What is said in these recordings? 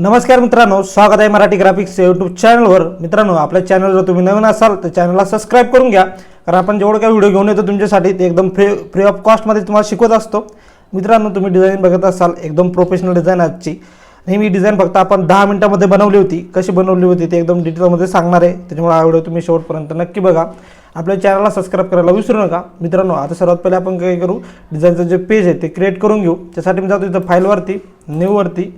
नमस्कार मित्रांनो स्वागत आहे मराठी ग्राफिक्स यूट्यूब चॅनलवर मित्रांनो आपल्या चॅनल जर तुम्ही नवीन असाल तर चॅनलला सबस्क्राईब करून घ्या. कारण आपण जेवढं काही व्हिडिओ घेऊन येतो तुमच्यासाठी ते एकदम फ्री फ्री ऑफ कॉस्टमध्ये तुम्हाला शिकवत असतो. मित्रांनो तुम्ही डिझाईन बघत असाल एकदम प्रोफेशनल डिझाईन आजची. आणि मी डिझाईन फक्त आपण दहा मिनिटामध्ये बनवली होती. कशी बनवली होती ते एकदम डिटेलमध्ये सांगणार आहे. त्याच्यामुळे हा व्हिडिओ तुम्ही शेवटपर्यंत नक्की बघा. आपल्या चॅनलला सबस्क्राईब करायला विसरू नका. मित्रांनो आता सर्वात पहिले आपण काय करू? डिझाईनचं जे पेज आहे ते क्रिएट करून घेऊ. त्यासाठी मी जातो इथं फाईलवरती न्यूवरती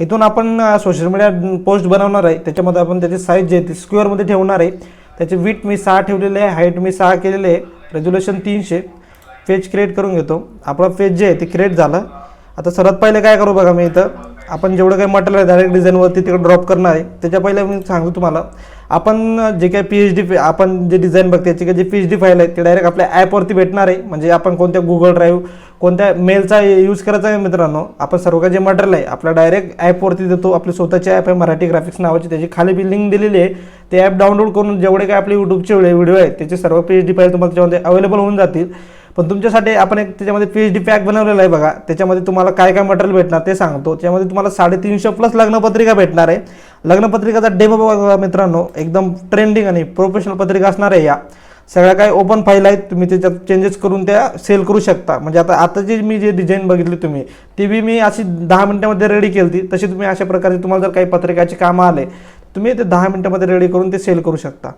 इथून आपण सोशल मीडिया पोस्ट बनवणार आहे. त्याच्यामध्ये आपण त्याची साईज जे आहे ती स्क्वेअरमध्ये ठेवणार आहे. त्याची विट मी सहा ठेवलेली आहे हाईट मी सहा केलेली आहे. रेझोल्युशन तीनशे. पेज क्रिएट करून घेतो. आपलं पेज जे आहे ते क्रिएट झालं. आता सर्वात पहिले काय करू बघा मी इथं. आपण जेवढं काही मटेरियल आहे डायरेक्ट डिझाईनवरती तिकडे ड्रॉप करणार आहे. त्याच्या पहिले मी सांगतो तुम्हाला. आपण जे काही पी एच डी आपण जे डिझाईन बघते त्याची काही J P H D file आहे ते डायरेक्ट आपल्या ॲपवरती भेटणार आहे. म्हणजे आपण कोणत्या गुगल ड्राईव्ह कोणत्या मेलचा यूज करायचा आहे मित्रांनो आपण सर्व काही जे मटेरियल आहे आपल्या डायरेक्ट ॲपवरती देतो. आपली स्वतःची ॲप आहे मराठी ग्राफिक्स नावाची. त्याची खाली बी लिंक दिलेली आहे. ते ॲप डाउनलोड करून जेवढे काही आपले यूट्यूबचे व्हिडिओ आहेत त्याचे सर्व पी एच डी फाईल तुम्हाला त्याच्यामध्ये अवेलेबल होऊन जातील. पण तुमच्यासाठी आपण एक त्याच्यामध्ये पी एच डी पॅक बनवलेला आहे बघा. त्याच्यामध्ये तुम्हाला काय काय मटेरियल भेटणार ते सांगतो. त्याच्यामध्ये तुम्हाला साडेतीनशे प्लस लग्नपत्रिका भेटणार आहे. लग्नपत्रिकाचा डेमो बघा मित्रांनो. एकदम ट्रेंडिंग आणि प्रोफेशनल पत्रिका असणार आहे या. सगळ्या काही ओपन फाईल आहेत. तुम्ही त्याच्यात चेंजेस करून त्या सेल करू शकता. म्हणजे आता आता जी मी जे डिझाईन बघितली तुम्ही ती बी मी अशी दहा मिनिटामध्ये रेडी केली होती तशी तुम्ही अशा प्रकारे तुम्हाला जर काही पत्रिकाचे कामं आले तुम्ही ते दहा मिनिटामध्ये रेडी करून ते सेल करू शकता.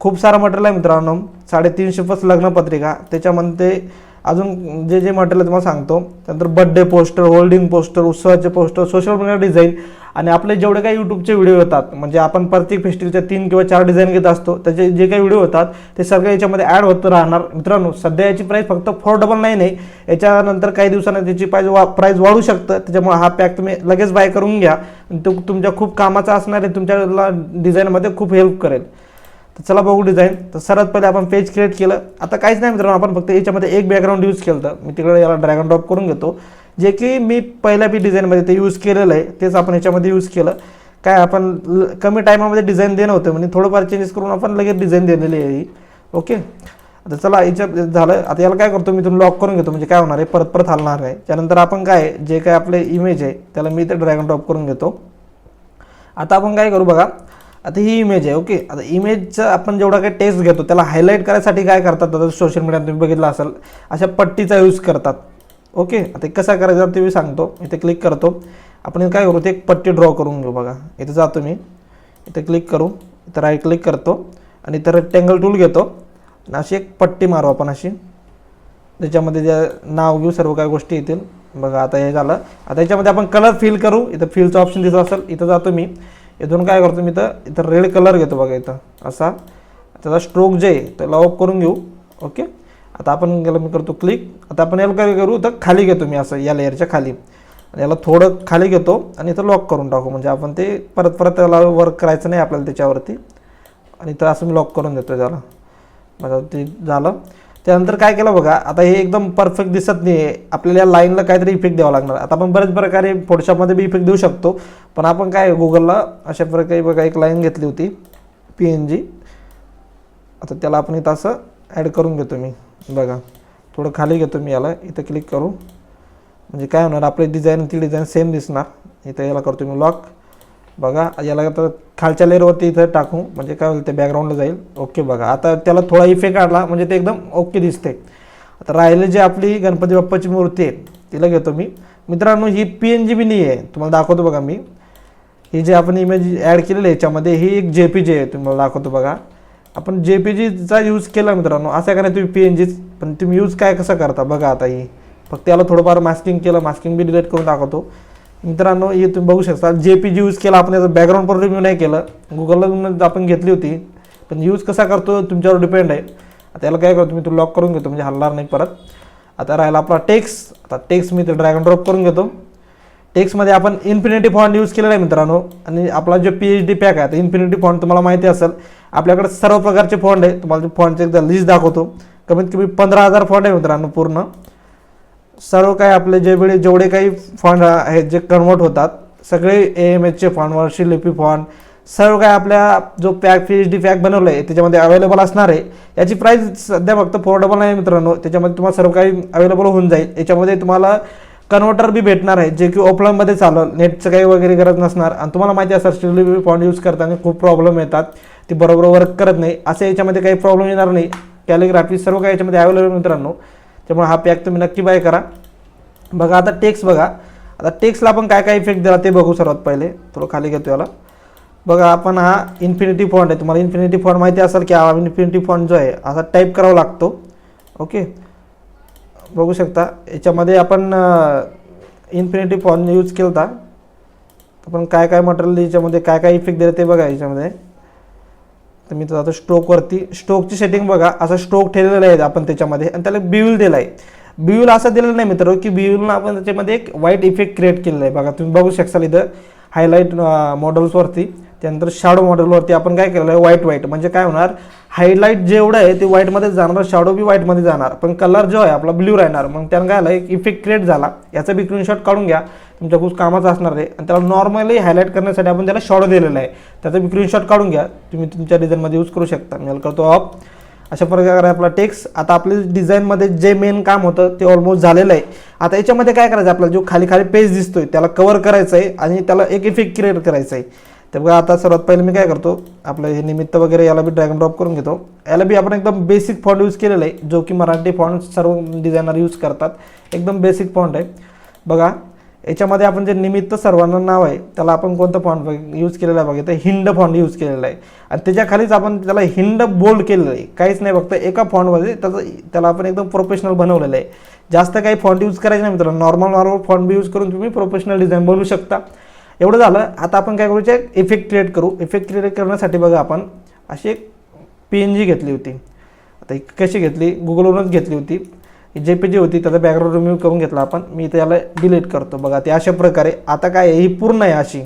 खूप सारं मटेरियल आहे मित्रांनो. साडेतीनशे प्लस लग्नपत्रिका त्याच्यामध्ये अजून जे जे मटेरियल तुम्हाला सांगतो. त्यानंतर बड्डे पोस्टर होल्डिंग पोस्टर उत्सवाचे पोस्टर सोशल मीडिया डिझाईन आणि आपले जेवढे काही यूट्यूबचे व्हिडिओ येतात म्हणजे आपण प्रत्येक फेस्टिवलच्या तीन किंवा चार डिझाईन घेत असतो त्याचे जे काही व्हिडिओ होतात ते सगळे याच्यामध्ये ॲड होत राहणार. मित्रांनो सध्या याची प्राईस फक्त फोर डबल नाही. याच्यानंतर काही दिवसांनी त्याची प्राईज वा प्राईज वाढू शकतं. त्याच्यामुळे हा पॅक तुम्ही लगेच बाय करून घ्या. तो तुमच्या खूप कामाचा असणार आहे तुमच्या डिझाईनमध्ये खूप हेल्प करेल. तर चला बघू डिझाईन तर सर्वात पहिले आपण पेज क्रिएट केलं. आता काहीच नाही मित्रांनो आपण फक्त याच्यामध्ये एक बॅकग्राऊंड यूज केलं तर मी तिकडे याला ड्रॅगन ड्रॉप करून घेतो. जे की मी पहिल्या बी डिझाईनमध्ये ते यूज केलेलं आहे तेच आपण याच्यामध्ये यूज केलं. काय आपण ल- कमी टायमामध्ये डिझाईन देणं होतं म्हणजे थोडंफार चेंजेस करून आपण लगेच डिझाईन दिलेली आहे ओके आता चला याच्या झालं. आता याला काय करतो? मी तुम्ही लॉक करून घेतो. म्हणजे काय होणार आहे? परत परत हलणार आहे. त्यानंतर आपण काय जे काय आपले इमेज आहे त्याला मी ते ड्रॅगन ड्रॉप करून घेतो. आता आपण काय करू बघा? आता ही इमेज आहे ओके आता इमेजचं आपण जेवढा काही टेस्ट घेतो त्याला हायलाईट करायसाठी काय करतात? आता सोशल मीडियात तुम्ही बघितलं असेल अशा पट्टीचा यूज करतात. ओके आता कसा करायचा ते मी सांगतो. इथे क्लिक करतो. आपण काय करू? ते एक पट्टी ड्रॉ करून घेऊ बघा. इथे जातो मी इथे क्लिक करू. इथं राईट क्लिक करतो. आणि इथं रेक्टँगल टूल घेतो. आणि अशी एक पट्टी मारू आपण अशी. त्याच्यामध्ये ज्या नाव घेऊ सर्व काही गोष्टी येतील. बघा आता हे झालं. आता याच्यामध्ये आपण कलर फिल करू. इथं फिलचं ऑप्शन दिसत असेल. इथं जातो मी इथून काय करतो मी इथं इथं रेड कलर घेतो बघा इथं असा. त्याचा स्ट्रोक जे आहे त्याला ऑफ करून घेऊ ओके आता आपण याला मी करतो क्लिक आता आपण याला काय करू तर खाली घेतो मी असं या लेअरच्या खाली. आणि याला थोडं खाली घेतो आणि इथं लॉक करून टाकू. म्हणजे आपण ते परत परत त्याला वर्क करायचं नाही आपल्याला त्याच्यावरती. आणि इथं असं मी लॉक करून देतो त्याला. माझं ते झालं. त्यानंतर काय केलं बघा आता हे एकदम परफेक्ट दिसत नाही आहे आपल्याला या लाईनला काहीतरी इफेक्ट द्यावा लागणार. आता आपण बऱ्याच प्रकारे फोटोशॉपमध्ये बी इफेक्ट देऊ शकतो. पण आपण काय गुगलला अशा प्रकारे बघा एक लाईन घेतली होती पी एन जी आता त्याला आपण इथं असं ॲड करून घेतो मी. बघा थोडं खाली घेतो मी याला. इथं क्लिक करू. म्हणजे काय होणार आपली डिझाईन ती डिझाईन सेम दिसणार. इथं याला करतो मी लॉक बघा याला तर खालच्या लेअरवरती इथं टाकू म्हणजे काय होईल ते बॅकग्राऊंडला जाईल. ओके बघा आता त्याला थोडा इफेक्ट काढला म्हणजे ते एकदम ओके दिसते आता राहिले जे आपली गणपती बाप्पाची मूर्ती आहे तिला घेतो मी. मित्रांनो ही पी एन जी बी नाही आहे तुम्हाला दाखवतो बघा मी. ही जी आपण इमेज ॲड केलेली आहे याच्यामध्ये ही एक जे पी जी आहे तुम्हाला दाखवतो बघा. आपण जे पी जीचा यूज केला मित्रांनो असं काय नाही तुम्ही पी एन जीच पण तुम्ही यूज काय कसं करता बघा आता ही. फक्त याला थोडंफार मास्किंग केलं मास्किंग बी डिलीट करून दाखवतो. मित्रांनो हे तुम्ही बघू शकता. जे पी जी यूज केला आपण याचं बॅकग्राऊंड पण रिव्ह्यू नाही केलं. गुगलला आपण घेतली होती. पण यूज कसा करतो तुमच्यावर डिपेंड आहे. आता याला काय करतो मी तो लॉक करून घेतो म्हणजे हलणार नाही परत. आता राहिला आपला टेक्स आता टेक्स मी ते ड्रॅगन ड्रॉप करून घेतो. टेक्समध्ये आपण इन्फिनिटी फॉन्ट यूज केलेला आहे मित्रांनो. आणि आपला जो पी एच डी पॅक आहे तर इन्फिनिटी फॉन्ट तुम्हाला माहिती असेल आपल्याकडे सर्व प्रकारचे फॉन्ट आहे. तुम्हाला फॉन्टचे एकदा लिस्ट दाखवतो. कमीत कमी पंधरा हजार फॉन्ट आहे मित्रांनो पूर्ण. सर्व काही आपले जे वेळी जेवढे काही फॉन्ट आहेत जे कन्वर्ट होतात सगळे ए एम एचचे फॉन्ट वर्षी लिपी फॉन्ट सर्व काय आपल्या जो pack P H D pack बनवलं आहे त्याच्यामध्ये अवेलेबल असणार आहे. याची प्राईस सध्या फक्त फोर डबल आहे मित्रांनो. त्याच्यामध्ये तुम्हाला सर्व काही अवेलेबल होऊन जाईल. याच्यामध्ये तुम्हाला कन्व्हर्टर बी भेटणार आहे जे की ऑफलाईनमध्ये चालेल. नेटचं काही वगैरे गरज नसणार. आणि तुम्हाला माहिती असणार स्टील लिपी फॉन्ट यूज करताना खूप प्रॉब्लेम येतात. ती बरोबर वर्क करत नाही. असं याच्यामध्ये काही प्रॉब्लेम येणार नाही. कॅलिग्राफी सर्व काही याच्यामध्ये अवेलेबल मित्रांनो. त्यामुळे हा पॅक तुम्ही नक्की बाय करा. बघा आता टेक्स बघा. आता टेक्सला आपण काय काय इफेक्ट दिला ते बघू सर्वात पहिले. थोडं खाली घेतो याला. बघा आपण हा इन्फिनिटी फॉन्ट आहे. तुम्हाला इन्फिनिटी फॉन्ट माहिती असेल की हा इन्फिनिटी फॉन्ट जो आहे असा टाईप करावा लागतो. ओके बघू शकता. याच्यामध्ये आपण इन्फिनिटी फॉन्ट यूज केला होता आपण काय काय मटेरियल याच्यामध्ये काय काय इफेक्ट दिले ते बघा याच्यामध्ये. तर मी तर आता स्ट्रोकवरती स्ट्रोकची सेटिंग बघा. असं स्ट्रोक ठेवलेलं आहे आपण त्याच्यामध्ये. आणि त्याला बिव्हिल दिला आहे बिव्हिल असं दिलेलं नाही मित्र की बिव्हिलनं आपण त्याच्यामध्ये एक वाईट इफेक्ट क्रिएट केलेला आहे. बघा तुम्ही बघू शकाल इथं हायलाईट मॉडेल्सवरती त्यानंतर शॅडो मॉडेलवरती आपण काय केलेलं आहे? व्हाईट व्हाईट म्हणजे काय होणार? हायलाईट जेवढं आहे ते व्हाईटमध्ये जाणार शॅडो बी व्हाईटमध्ये जाणार. पण कलर जो आहे आपला ब्ल्यू राहणार. मग त्यानं काय झालं? एक इफेक्ट क्रिएट झाला. याचा बी स्क्रीनशॉट काढून घ्या. तुमच्या खूप कामाचं असणार आहे. आणि त्याला नॉर्मली हायलाईट करण्यासाठी आपण त्याला शॉर्ट दिलेला आहे. त्याचा बी स्क्रीनशॉट काढून घ्या. तुम्ही तुमच्या डिझाईनमध्ये यूज करू शकता. मी करतो ऑफ अशा प्रकारे आपला टेक्स आता आपल्या डिझाईनमध्ये जे मेन काम होतं ते ऑलमोस्ट झालेलं आहे. आता याच्यामध्ये काय करायचं? आपल्याला जो खाली खाली पेज दिसतोय त्याला कवर करायचं आहे आणि त्याला एक इफेक्ट क्रिएट करायचं आहे तर बघा आता सर्वात पहिले मी काय करतो? आपलं हे निमित्त वगैरे याला बी ड्रॅगन ड्रॉप करून घेतो. याला बी आपण एकदम बेसिक फॉन्ट यूज केलेला आहे. जो की मराठी फॉन्ट सर्व डिझायनर यूज करतात. एकदम बेसिक फॉन्ट आहे. बघा याच्यामध्ये आपण जे निमित्त सर्वांना नाव आहे त्याला आपण कोणतं फॉन्ट यूज केलेलं आहे बघा हिंड फॉन्ट यूज केलेला आहे. आणि त्याच्याखालीच आपण त्याला हिंड बोल्ड केलेलं आहे. काहीच नाही फक्त एका फॉन्टमध्ये त्याचं त्याला आपण एकदम प्रोफेशनल बनवलेलं आहे. जास्त काही फॉन्ट यूज करायचं नाही मित्रांनो. नॉर्मल नॉर्मल फॉन्ट बी यूज करून तुम्ही प्रोफेशनल डिझाईन बनवू शकता. एवढं झालं आता आपण काय करूचे इफेक्ट क्रिएट करू. इफेक्ट क्रिएट करण्यासाठी बघा आपण अशी एक पी एन जी घेतली होती. आता कशी घेतली? गुगलवरूनच घेतली होती. जे पी जी होती त्याचा बॅकग्राऊंड रिमूव्ह करून घेतला आपण. मी इथे याला डिलीट करतो. बघा ते अशा प्रकारे. आता काय आहे? ही पूर्ण आहे अशी.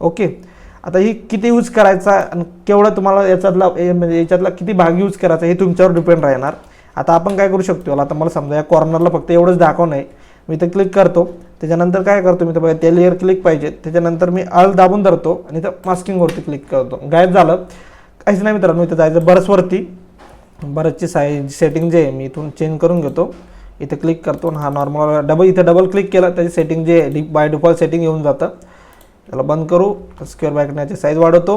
ओके आता ही किती यूज करायचा आणि केवढं तुम्हाला याच्यातला म्हणजे याच्यातला किती भाग यूज करायचा हे तुमच्यावर डिपेंड राहणार. आता आपण काय करू शकतो? आता मला समजा या कॉर्नरला फक्त एवढंच दाखवणं आहे. मी इथं क्लिक करतो. त्याच्यानंतर काय करतो मी? तर बघा ते लेअर क्लिक पाहिजे. त्याच्यानंतर मी अल दाबून धरतो आणि इथं मास्किंगवरती क्लिक करतो. गायब झालं. काहीच नाही मित्रांनो इथं जायचं बर्सवरती. बरंचची साईज सेटिंग जे आहे मी इथून चेंज करून घेतो. इथे क्लिक करतो आणि हा नॉर्मल डबल इथे डबल क्लिक केलं त्याची सेटिंग जे डी बाय डिफॉल्ट सेटिंग येऊन जातं. त्याला बंद करू स्क्वेअर बॅकण्याची साईज वाढवतो.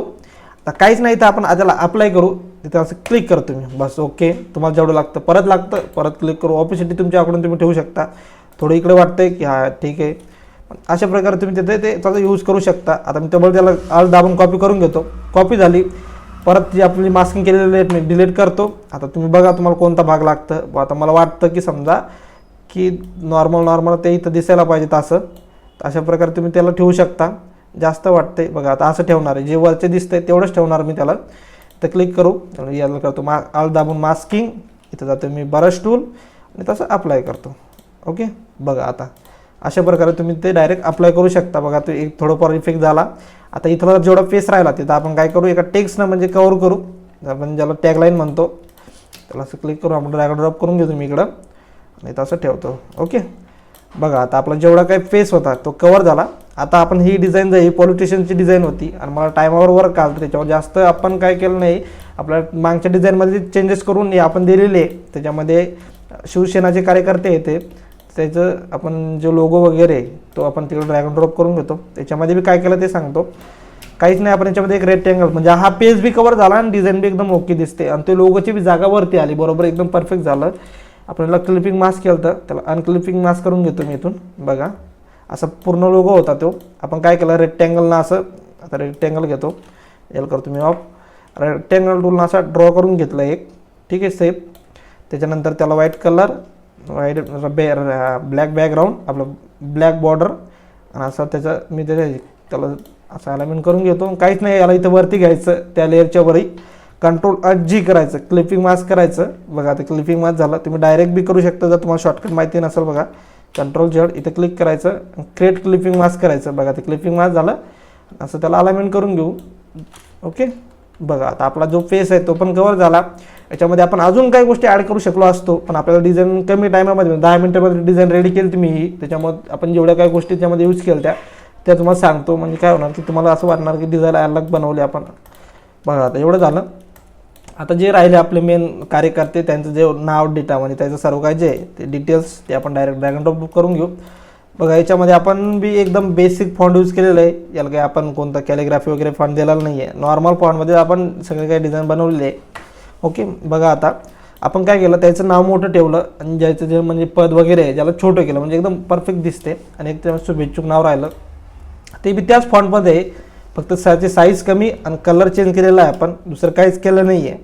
आता काहीच नाही तर आपण त्याला अप्लाय करू. तिथे असं क्लिक करतो मी बस ओके तुम्हाला जेवढं लागतं परत लागतं. परत क्लिक करू. ऑपॉर्च्युनिटी तुमच्याकडून तुम्ही ठेवू शकता. थोडं इकडे वाटतंय की हा ठीक आहे. अशा प्रकारे तुम्ही तिथे ते त्याचा यूज करू शकता. आता मी त्यामुळे त्याला आल दाबून कॉपी करून घेतो. कॉपी झाली. परत जी आपली मास्किंग केलेली आहेत मी डिलीट करतो. आता तुम्ही बघा तुम्हाला कोणता भाग लागतं. आता मला वाटतं की समजा की नॉर्मल नॉर्मल ते इथं दिसायला पाहिजे तसं अशा प्रकारे तुम्ही त्याला ठेवू शकता. जास्त वाटते बघा आता असं ठेवणार आहे. जे वरचे दिसतंय तेवढंच ठेवणार मी त्याला. तर क्लिक करू. याला करतो. मा आल दाबून मास्किंग इथं जातो मी बरस टूल आणि तसं अप्लाय करतो. ओके? बघा आता. अशा प्रकारे तुम्ही ते डायरेक्ट अप्लाय करू शकता. बघा ते एक थोडंफार इफेक्ट झाला. आता इथला जेवढा फेस राहिला तिथं आपण काय करू एका टेक्स्टनं म्हणजे कवर करू. आपण ज्याला टॅगलाईन म्हणतो त्याला असं क्लिक करू आपण ड्रॅग ड्रॉप करून घेतो मी इकडं. आणि तसं ठेवतो. ओके बघा आता आपला जेवढा काही फेस होता तो कवर झाला. आता आपण ही डिझाईन ही पॉलिटिशियनची डिझाईन होती आणि मला टायमावर वर्क आलं त्याच्यावर जास्त आपण काय केलं नाही. आपल्या मागच्या डिझाईनमध्ये चेंजेस करून आपण दिलेले. आहे त्याच्यामध्ये शिवसेनाचे कार्यकर्ते येते. त्याचं आपण जो लोगो वगैरे आहे, तो आपण तिकडे ड्रॅगन ड्रॉप करून घेतो. त्याच्यामध्ये बी काय केलं ते सांगतो. काहीच नाही आपण याच्यामध्ये एक रेक्टँगल म्हणजे हा पेज बी कवर झाला आणि डिझाईन बी एकदम ओके दिसते. आणि ते लोगोची बी जागा वरती आली बरोबर एकदम परफेक्ट झालं. आपल्याला क्लिपिंग मास्क केलं तर त्याला अनक्लिपिंग मास्क करून घेतो मी इथून. बघा असा पूर्ण लोगो होता तो. आपण काय केलं रेक्टँगलनं असं आता रेक्टँगल घेतो. याला करतो मी ऑफ रेक्टँगल टूलनं असा ड्रॉ करून घेतला एक. ठीक आहे सेफ त्याच्यानंतर त्याला व्हाईट कलर व्हाईट बॅ ब्लॅक बॅकग्राऊंड आपलं ब्लॅक बॉर्डर आणि असं त्याचं मी त्याच्या त्याला असं अलाइनमेंट करून घेतो. काहीच नाही याला इथं वरती घ्यायचं त्या लेअरच्या वरही. कंट्रोल अट जी करायचं क्लिपिंग मास्क करायचं. बघा आता क्लिपिंग मास्क झालं तुम्ही डायरेक्ट बी करू शकता जर तुम्हाला शॉर्टकट माहिती नसेल बघा. कंट्रोल झेड इथं क्लिक करायचं क्रिएट क्लिपिंग मास्क करायचं. बघा ते क्लिपिंग मास्क झालं. असं त्याला अलाइनमेंट करून घेऊ. ओके बघा आता आपला जो फेस आहे तो पण कवर झाला. याच्यामध्ये आपण अजून काही गोष्टी ॲड करू शकलो असतो पण आपल्याला डिझाईन कमी टायमामध्ये दहा मिनटामध्ये डिझाईन रेडी केली तुम्ही ही. त्याच्यामध्ये आपण जेवढ्या काही गोष्टी त्यामध्ये यूज केल्या त्या त्या तुम्हाला सांगतो. म्हणजे काय होणार की तुम्हाला असं वाटणार की डिझाईन अलग बनवले आपण. बघा आता एवढं झालं. आता जे राहिले आपले मेन कार्यकर्ते त्यांचं जे नाव डेटा म्हणजे त्याचं सर्व काय जे आहे ते डिटेल्स ते आपण डायरेक्ट ड्रॅगन ड्रॉप करून घेऊ. बघा याच्यामध्ये आपण बी एकदम बेसिक फॉन्ट यूज केलेलं आहे. याला काही आपण कोणता कॅलिग्राफी वगैरे फॉन्ट दिलेला नाही आहे नॉर्मल फॉन्टमध्ये आपण सगळे काही डिझाईन बनवलेले आहे. ओके बघा आता आपण काय केलं त्याचं नाव मोठं ठेवलं आणि ज्याचं जे म्हणजे पद वगैरे आहे ज्याला छोटं केलं म्हणजे एकदम परफेक्ट दिसते आणि एक त्याचं शुभेच्छुक नाव राहिलं. ते बी त्याच फॉन्टमध्ये आहे. फक्त त्याची साईज कमी आणि कलर चेंज केलेला आहे आपण. दुसरं काहीच केलं नाही आहे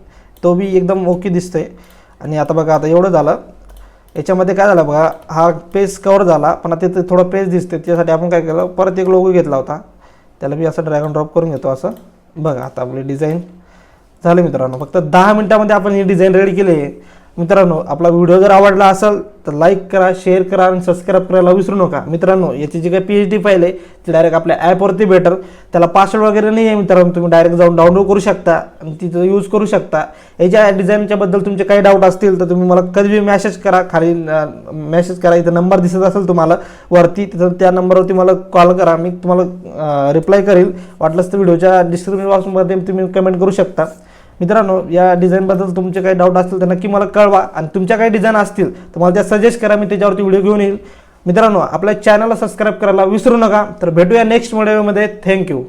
तो बी एकदम ओके दिसतोय. आणि आता बघा आता एवढं झालं. याच्यामध्ये काय झालं बघा हा पेज कवर झाला पण आता तिथे थोडं पेज दिसते त्यासाठी आपण काय केलं परत एक लोगो घेतला होता. त्याला मी असं ड्रॅगन ड्रॉप करून घेतो असं. बघा आता आपली डिझाईन झालं मित्रांनो. फक्त दहा मिनटामध्ये आपण ही डिझाईन रेडी केली आहे. मित्रांनो आपला व्हिडिओ जर आवडला असेल तर लाईक करा शेअर करा आणि सबस्क्राईब करायला विसरू नका. मित्रांनो याची जी काही पी एच डी फाईल आहे ती डायरेक्ट आपल्या ॲपवरती भेटेल. त्याला पासवर्ड वगैरे नाही आहे मित्रांनो तुम्ही डायरेक्ट जाऊन डाउनलोड करू शकता आणि तिथं यूज करू शकता. याच्या डिझाईनच्याबद्दल तुमचे काही डाऊट असतील तर तुम्ही मला कधी मेसेज करा. खाली मेसेज करा. इथं नंबर दिसत असेल तुम्हाला वरती तिथं त्या नंबरवरती मला कॉल करा. मी तुम्हाला रिप्लाय करेल. वाटलंच तर व्हिडिओच्या डिस्क्रिप्शन बॉक्समध्ये तुम्ही कमेंट करू शकता. मित्रांनो या डिझाईनबद्दल तुमचे काही डाऊट असतील तर नक्की मला कळवा आणि तुमच्या काही डिझाईन असतील तर मला त्या सजेस्ट करा मी त्याच्यावरती व्हिडिओ घेऊन येईल. मित्रांनो आपल्या चॅनलला सबस्क्राईब करायला विसरू नका. तर भेटूया नेक्स्ट व्हिडिओमध्ये थँक्यू